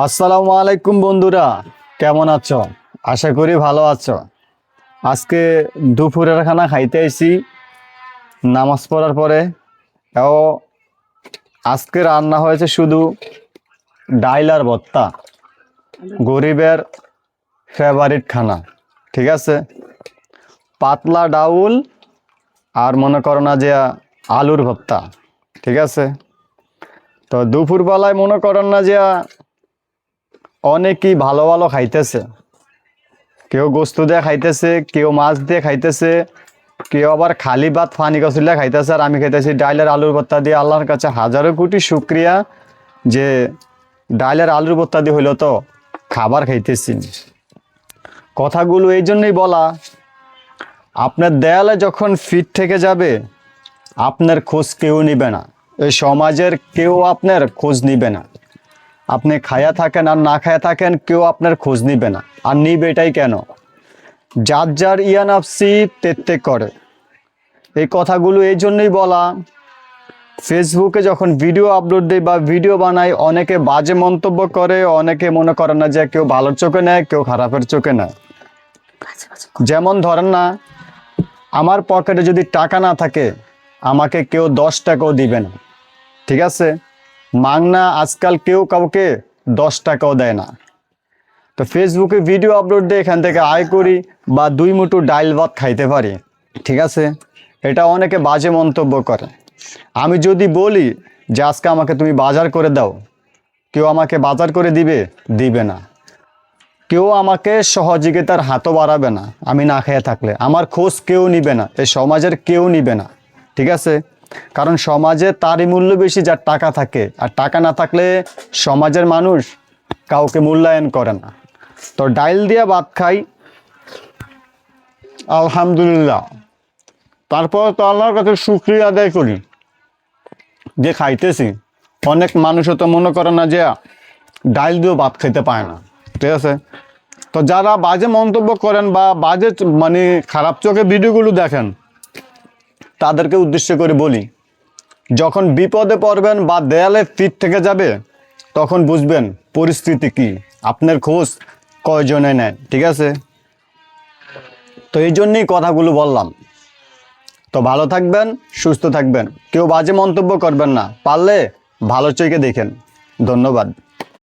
আসসালামু আলাইকুম বন্ধুরা, কেমন আছো? আশা করি ভালো আছো। আজকে দুপুরের খানা খাইতে আইছি, নামাজ পড়ার পরে। ও আজকে রান্না হয়েছে শুধু ডাইল আর ভত্তা গরিবের ফেভারিট খানা, ঠিক আছে? পাতলা ডাউল আর মনে করো না যে আলুর ভর্তা, ঠিক আছে? তো দুপুরবেলায় মনে করেন না যে অনেকেই ভালো ভালো খাইতেছে। কেউ গোস্ত দিয়ে খাইতেছে, কেউ মাছ দিয়ে খাইতেছে, কেউ আবার খালি ভাত ফানি কচুলিয়া খাইতেছে। আর আমি খাইতেছি ডাইলের আলুর ভর্তা দিয়ে আল্লাহর কাছে হাজারো কোটি শুক্রিয়া যে ডাইলের আলুর ভর্তা দিয়ে হইল তো খাবার খাইতেছি। কথাগুলো এই জন্যই বলা, আপনার দেয়ালে যখন ফিট থেকে যাবে, আপনার খোঁজ কেউ নিবে না। এই সমাজের কেউ আপনার খোঁজ নিবে না। আপনি খায়া থাকেন আর না খায়া থাকেন কেউ আপনার খোঁজ নিবে না। আর নিবে এটাই কেন? যার যার ইয়ানাফসি তেত্তে করে। এই কথাগুলো এই জন্যই বলা। ফেসবুকে যখন ভিডিও আপলোড দেয় বা ভিডিও বানায় অনেকে বাজে মন্তব্য করে অনেকে মনে করে না যে কেউ ভালোর চোখে নেয় কেউ খারাপের চোখে নেয়। যেমন ধরেন না আমার পকেটে যদি টাকা না থাকে আমাকে কেউ দশ টাকাও দিবে না। ঠিক আছে? মাংনা আজকাল কেউ কাউকে দশ টাকাও দেয় না। তো ফেসবুকে ভিডিও আপলোড দিয়ে এখান থেকে আয় করি বা দুই মুঠো ডাইল ভাত খাইতে পারি, ঠিক আছে? এটা অনেকে বাজে মন্তব্য করে। আমি যদি বলি যে আজকে আমাকে তুমি বাজার করে দাও, কেউ আমাকে বাজার করে দিবে? দিবে না। কেউ আমাকে সহযোগিতার হাতও বাড়াবে না, আমি না খেয়ে থাকলে। আমার খোঁজ কেউ নিবে না, এই সমাজের কেউ নিবে না, ঠিক আছে? কারণ সমাজে তারই মূল্য বেশি যার টাকা থাকে। আর টাকা না থাকলে সমাজের মানুষ কাউকে মূল্যায়ন করে না। তো ডাইল দিয়ে ভাত খাই। আলহামদুলিল্লাহ। তারপর তো আল্লাহর কাছে শুক্রিয়া আদায় করি। যে খাইতেছি। অনেক মানুষও তো মনে করে না যে ডাইল দিয়েও ভাত খেতে পায় না। ঠিক আছে? তো যারা বাজে মন্তব্য করেন বা বাজে মানে খারাপ চোখে ভিডিওগুলো দেখেন তাদেরকে উদ্দেশ্য করে বলি, যখন বিপদে পড়বেন বা দেয়ালে ফিট থেকে যাবে, তখন বুঝবেন পরিস্থিতি কি। আপনার খোঁজ কয়জনে নেয়, ঠিক আছে? তো এই জন্যই কথাগুলো বললাম। তো ভালো থাকবেন, সুস্থ থাকবেন। কেউ বাজে মন্তব্য করবেন না, পারলে ভালো চোখে দেখেন। ধন্যবাদ।